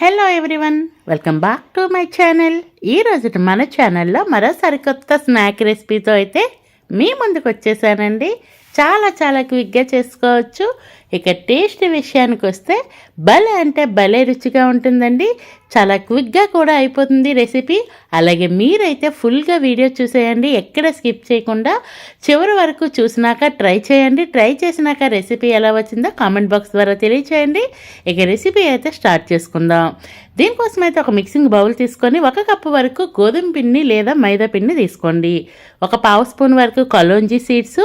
Hello everyone welcome back to my channel ఈ రోజు మన ఛానల్లో మరో సరికొత్త స్నాక్ రెసిపీతో అయితే మీ ముందుకు వచ్చేసానండి. చాలా చాలా క్విక్గా చేసుకోవచ్చు. ఇక టేస్ట్ విషయానికి వస్తే భలే అంటే భలే రుచిగా ఉంటుందండి. చాలా క్విక్గా కూడా అయిపోతుంది రెసిపీ. అలాగే మీరైతే ఫుల్గా వీడియో చూసేయండి. ఎక్కడ స్కిప్ చేయకుండా చివరి వరకు చూసినాక ట్రై చేయండి. ట్రై చేసినాక రెసిపీ ఎలా వచ్చిందో కామెంట్ బాక్స్ ద్వారా తెలియచేయండి. ఇక రెసిపీ అయితే స్టార్ట్ చేసుకుందాం. దీనికోసం అయితే ఒక మిక్సింగ్ బౌల్ తీసుకొని ఒక కప్పు వరకు గోధుమ పిండి లేదా మైదా పిండి తీసుకోండి. ఒక పావు స్పూన్ వరకు కలోంజీ సీడ్స్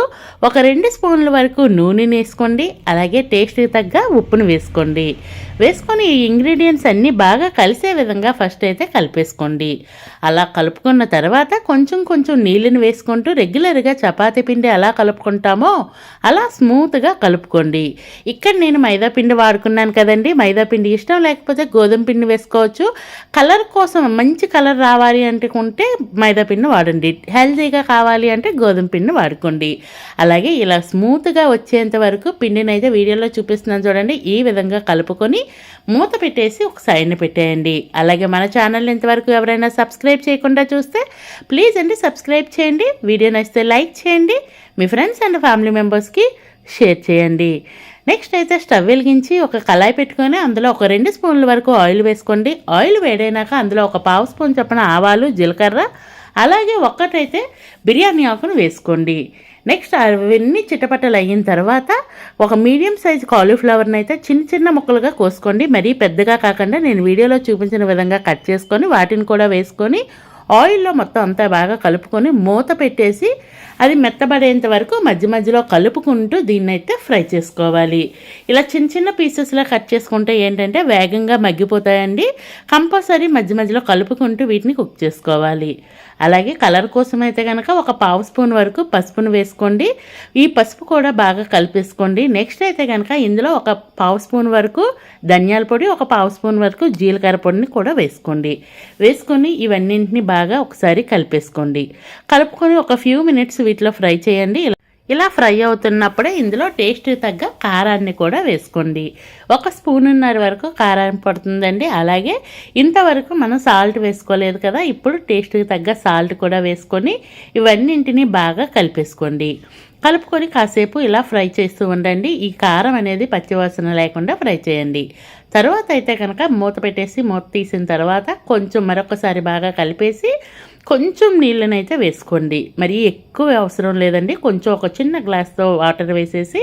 ఒక రెండు స్పూన్ల వరకు నూనెని వేసుకోండి. అలాగే టేస్ట్కి తగ్గ ఉప్పును వేసుకోండి. వేసుకొని ఈ ఇంగ్రీడియంట్స్ అన్నీ బాగా కలిసే విధంగా ఫస్ట్ అయితే కలిపేసుకోండి. అలా కలుపుకున్న తర్వాత కొంచెం కొంచెం నీళ్ళని వేసుకుంటూ రెగ్యులర్గా చపాతీ పిండి ఎలా కలుపుకుంటామో అలా స్మూత్గా కలుపుకోండి. ఇక్కడ నేను మైదా పిండి వాడుకున్నాను కదండి. మైదా పిండి ఇష్టం లేకపోతే గోధుమ పిండి వేసుకోవచ్చు. కలర్ కోసం మంచి కలర్ రావాలి అనుకుంటే మైదా పిండి వాడండి. హెల్తీగా కావాలి అంటే గోధుమ పిండి వాడుకోండి. అలాగే ఇలా స్మూత్గా వచ్చేంత వరకు పిండిని అయితే వీడియోలో చూపిస్తున్నాను చూడండి. ఈ విధంగా కలుపుకొని మూత పెట్టేసి ఒక సైడ్ని పెట్టేయండి. అలాగే మన ఛానల్ ఇంతవరకు ఎవరైనా సబ్స్క్రైబ్ చేయకుండా చూస్తే ప్లీజ్ అండి సబ్స్క్రైబ్ చేయండి. వీడియో నచ్చితే లైక్ చేయండి. మీ ఫ్రెండ్స్ అండ్ ఫ్యామిలీ మెంబర్స్కి షేర్ చేయండి. నెక్స్ట్ అయితే స్టవ్ వెలిగించి ఒక కళాయి పెట్టుకొని అందులో ఒక రెండు స్పూన్ల వరకు ఆయిల్ వేసుకోండి. ఆయిల్ వేడైనాక అందులో ఒక పావు స్పూన్ చొప్పున ఆవాలు జీలకర్ర అలాగే ఒక్కటైతే బిర్యానీ ఆకును వేసుకోండి. నెక్స్ట్ అవన్నీ చిటపటలు అయిన తర్వాత ఒక మీడియం సైజ్ కాలీఫ్లవర్ని అయితే చిన్న చిన్న ముక్కలుగా కోసుకోండి. మరీ పెద్దగా కాకుండా నేను వీడియోలో చూపించిన విధంగా కట్ చేసుకొని వాటిని కూడా వేసుకొని ఆయిల్లో మొత్తం అంతా బాగా కలుపుకొని మూత పెట్టేసి అది మెత్తబడేంత వరకు మధ్య మధ్యలో కలుపుకుంటూ దీన్నైతే ఫ్రై చేసుకోవాలి. ఇలా చిన్న చిన్న పీసెస్లో కట్ చేసుకుంటే ఏంటంటే వేగంగా మగ్గిపోతాయండి. కంపల్సరీ మధ్య మధ్యలో కలుపుకుంటూ వీటిని కుక్ చేసుకోవాలి. అలాగే కలర్ కోసం అయితే కనుక ఒక పావు స్పూన్ వరకు పసుపును వేసుకోండి. ఈ పసుపు కూడా బాగా కలిపేసుకోండి. నెక్స్ట్ అయితే కనుక ఇందులో ఒక పావు స్పూన్ వరకు ధనియాల పొడి ఒక పావు స్పూన్ వరకు జీలకర్ర పొడిని కూడా వేసుకోండి. వేసుకొని ఇవన్నింటిని బాగా ఒకసారి కలిపేసుకోండి. కలుపుకొని ఒక ఫ్యూ మినిట్స్ వీటిలో ఫ్రై చేయండి. ఇలా ఫ్రై అవుతున్నప్పుడే ఇందులో టేస్ట్ తగ్గ కారాన్ని కూడా వేసుకోండి. ఒక స్పూనున్నర వరకు కారం పడుతుందండి. అలాగే ఇంతవరకు మనం సాల్ట్ వేసుకోలేదు కదా ఇప్పుడు టేస్ట్కి తగ్గ సాల్ట్ కూడా వేసుకొని ఇవన్నింటినీ బాగా కలిపేసుకోండి. కలుపుకొని కాసేపు ఇలా ఫ్రై చేస్తూ ఉండండి. ఈ కారం అనేది పచ్చివాసన లేకుండా ఫ్రై చేయండి. తర్వాత అయితే కనుక మూత పెట్టేసి మూత తీసిన తర్వాత కొంచెం మరొకసారి బాగా కలిపేసి కొంచెం నీళ్ళని అయితే వేసుకోండి. మరీ ఎక్కువ అవసరం లేదండి. కొంచెం ఒక చిన్న గ్లాస్తో వాటర్ వేసేసి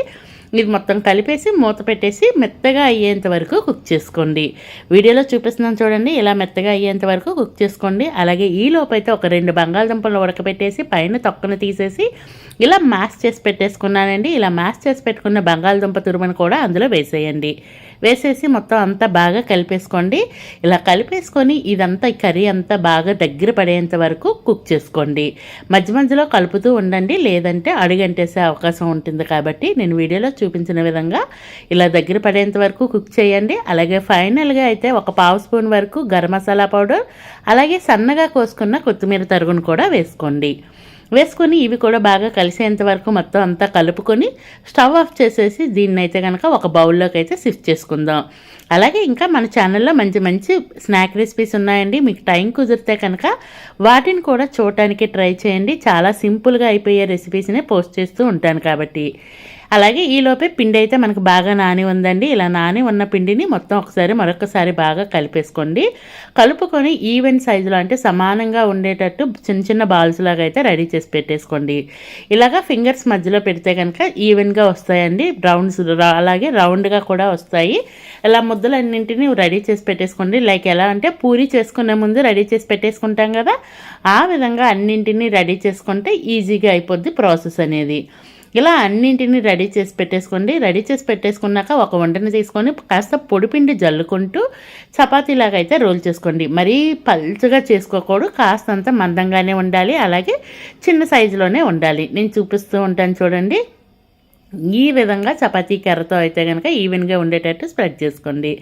ఇది మొత్తం కలిపేసి మూత పెట్టేసి మెత్తగా అయ్యేంత వరకు కుక్ చేసుకోండి. వీడియోలో చూపిస్తున్నాను చూడండి. ఇలా మెత్తగా అయ్యేంత వరకు కుక్ చేసుకోండి. అలాగే ఈ లోపైతే ఒక రెండు బంగాళదుంపలు ఉడకబెట్టేసి పైన తొక్కను తీసేసి ఇలా మ్యాష్ చేసి పెట్టేసుకున్నానండి. ఇలా మ్యాష్ చేసి పెట్టుకున్న బంగాళదుంప తురుమను కూడా అందులో వేసేయండి. వేసేసి మొత్తం అంతా బాగా కలిపేసుకోండి. ఇలా కలిపేసుకొని ఇదంతా కర్రీ అంతా బాగా దగ్గర పడేంత వరకు కుక్ చేసుకోండి. మధ్య మధ్యలో కలుపుతూ ఉండండి. లేదంటే అడుగంటేసే అవకాశం ఉంటుంది కాబట్టి నేను వీడియోలో చూపించిన విధంగా ఇలా దగ్గర పడేంత వరకు కుక్ చేయండి. అలాగే ఫైనల్గా అయితే ఒక పావు స్పూన్ వరకు గరం మసాలా పౌడర్ అలాగే సన్నగా కోసుకున్న కొత్తిమీర తరుగును కూడా వేసుకోండి. వేసుకొని ఇవి కూడా బాగా కలిసేంత వరకు మొత్తం అంతా కలుపుకొని స్టవ్ ఆఫ్ చేసేసి దీన్ని అయితే కనుక ఒక బౌల్లోకి అయితే షిఫ్ట్ చేసుకుందాం. అలాగే ఇంకా మన ఛానల్లో మంచి మంచి స్నాక్ రెసిపీస్ ఉన్నాయండి. మీకు టైం కుదిరితే కనుక వాటిని కూడా చూడటానికి ట్రై చేయండి. చాలా సింపుల్గా అయిపోయే రెసిపీస్నే పోస్ట్ చేస్తూ ఉంటాను కాబట్టి. అలాగే ఈలోపే పిండి అయితే మనకు బాగా నాని ఉందండి. ఇలా నాని ఉన్న పిండిని మొత్తం ఒకసారి మరొకసారి బాగా కలిపేసుకోండి. కలుపుకొని ఈవెన్ సైజులో అంటే సమానంగా ఉండేటట్టు చిన్న చిన్న బాల్స్ లాగా అయితే రెడీ చేసి పెట్టేసుకోండి. ఇలాగా ఫింగర్స్ మధ్యలో పెడితే కనుక ఈవెన్గా వస్తాయండి. రౌండ్స్ అలాగే రౌండ్గా కూడా వస్తాయి. ఇలా ముద్దలన్నింటినీ రెడీ చేసి పెట్టేసుకోండి. లైక్ ఎలా అంటే పూరి చేసుకునే ముందు రెడీ చేసి పెట్టేసుకుంటాం కదా? ఆ విధంగా అన్నింటినీ రెడీ చేసుకుంటే ఈజీగా అయిపోద్ది ప్రాసెస్ అనేది. ఇలా అన్నింటినీ రెడీ చేసి పెట్టేసుకోండి. రెడీ చేసి పెట్టేసుకున్నాక ఒక వంటని తీసుకొని కాస్త పొడిపిండి జల్లుకుంటూ చపాతీలాగా అయితే రోల్ చేసుకోండి. మరీ పల్చగా చేసుకోకూడదు. కాస్తంత మందంగానే ఉండాలి. అలాగే చిన్న సైజులోనే ఉండాలి. నేను చూపిస్తూ ఉంటాను చూడండి. ఈ విధంగా చపాతీ కర్రతో అయితే కనుక ఈవెన్గా ఉండేటట్టు స్ప్రెడ్ చేసుకోండి.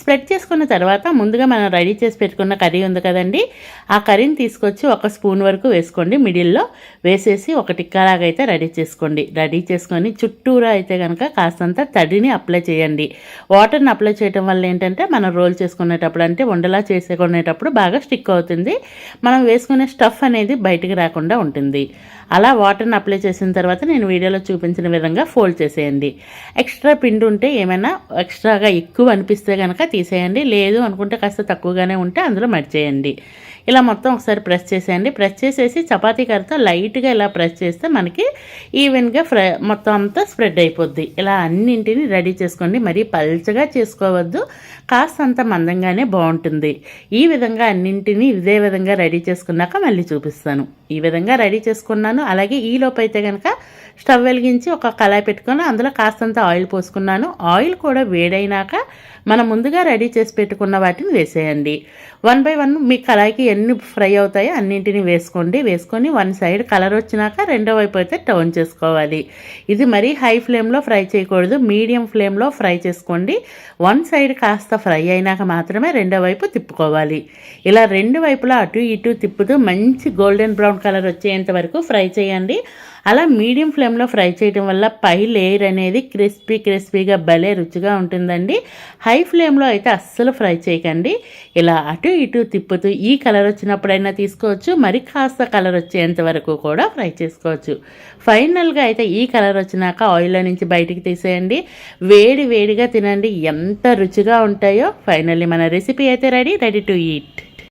స్ప్రెడ్ చేసుకున్న తర్వాత ముందుగా మనం రెడీ చేసి పెట్టుకున్న కర్రీ ఉంది కదండి ఆ కర్రీని తీసుకొచ్చి ఒక స్పూన్ వరకు వేసుకోండి. మిడిల్లో వేసేసి ఒక టిక్కాలాగా అయితే రెడీ చేసుకోండి. రెడీ చేసుకొని చుట్టూరా అయితే కనుక కాస్తంత తడిని అప్లై చేయండి. వాటర్ని అప్లై చేయడం వల్ల ఏంటంటే మనం రోల్ చేసుకునేటప్పుడు అంటే ఉండలా చేసుకునేటప్పుడు బాగా స్టిక్ అవుతుంది. మనం వేసుకునే స్టఫ్ అనేది బయటికి రాకుండా ఉంటుంది. అలా వాటర్ని అప్లై చేసిన తర్వాత నేను వీడియోలో చూపించిన విధంగా ఫోల్డ్ చేసేయండి. ఎక్స్ట్రా పిండి ఉంటే ఏమైనా ఎక్స్ట్రాగా ఎక్కువ అనిపిస్తే కనుక తీసేయండి. లేదు అనుకుంటే కాస్త తక్కువగానే ఉంటే అందులో మర్చేయండి. ఇలా మొత్తం ఒకసారి ప్రెస్ చేసేయండి. ప్రెస్ చేసేసి చపాతీ కర్రతో లైట్గా ఇలా ప్రెస్ చేస్తే మనకి ఈవెన్గా ఫ్రై మొత్తం అంతా స్ప్రెడ్ అయిపోద్ది. ఇలా అన్నింటిని రెడీ చేసుకోండి. మరీ పల్చగా చేసుకోవద్దు. కాస్తంత మందంగానే బాగుంటుంది. ఈ విధంగా అన్నింటినీ ఇదే విధంగా రెడీ చేసుకున్నాక మళ్ళీ చూపిస్తాను. ఈ విధంగా రెడీ చేసుకున్నాను. అలాగే ఈ లోపు అయితే కనుక స్టవ్ వెలిగించి ఒక కళాయి పెట్టుకొని అందులో కాస్తంత ఆయిల్ పోసుకున్నాను. ఆయిల్ కూడా వేడైనాక మనం ముందుగా రెడీ చేసి పెట్టుకున్న వాటిని వేసేయండి. వన్ బై వన్ మీ కళాయికి ఎన్ని ఫ్రై అవుతాయో అన్నింటిని వేసుకోండి. వేసుకొని వన్ సైడ్ కలర్ వచ్చినాక రెండో వైపు అయితే టర్న్ చేసుకోవాలి. ఇది మరీ హై ఫ్లేమ్లో ఫ్రై చేయకూడదు. మీడియం ఫ్లేమ్లో ఫ్రై చేసుకోండి. వన్ సైడ్ కాస్త ఫ్రై అయినాక మాత్రమే రెండో వైపు తిప్పుకోవాలి. ఇలా రెండు వైపులా అటు ఇటు తిప్పుతూ మంచి గోల్డెన్ బ్రౌన్ కలర్ వచ్చేంత వరకు ఫ్రై చేయండి. అలా మీడియం ఫ్లేమ్లో ఫ్రై చేయడం వల్ల పై లేయర్ అనేది క్రిస్పీ క్రిస్పీగా భలే రుచిగా ఉంటుందండి. హై ఫ్లేమ్లో అయితే అస్సలు ఫ్రై చేయకండి. ఇలా అటు ఇటు తిప్పుతూ ఈ కలర్ వచ్చినప్పుడైనా తీసుకోవచ్చు మరి కాస్త కలర్ వచ్చేంత వరకు కూడా ఫ్రై చేసుకోవచ్చు. ఫైనల్గా అయితే ఈ కలర్ వచ్చినాక ఆయిల్లో నుంచి బయటికి తీసేయండి. వేడి వేడిగా తినండి ఎంత రుచిగా ఉంటాయో. ఫైనల్లీ మన రెసిపీ అయితే రెడీ రెడీ టు ఈట్.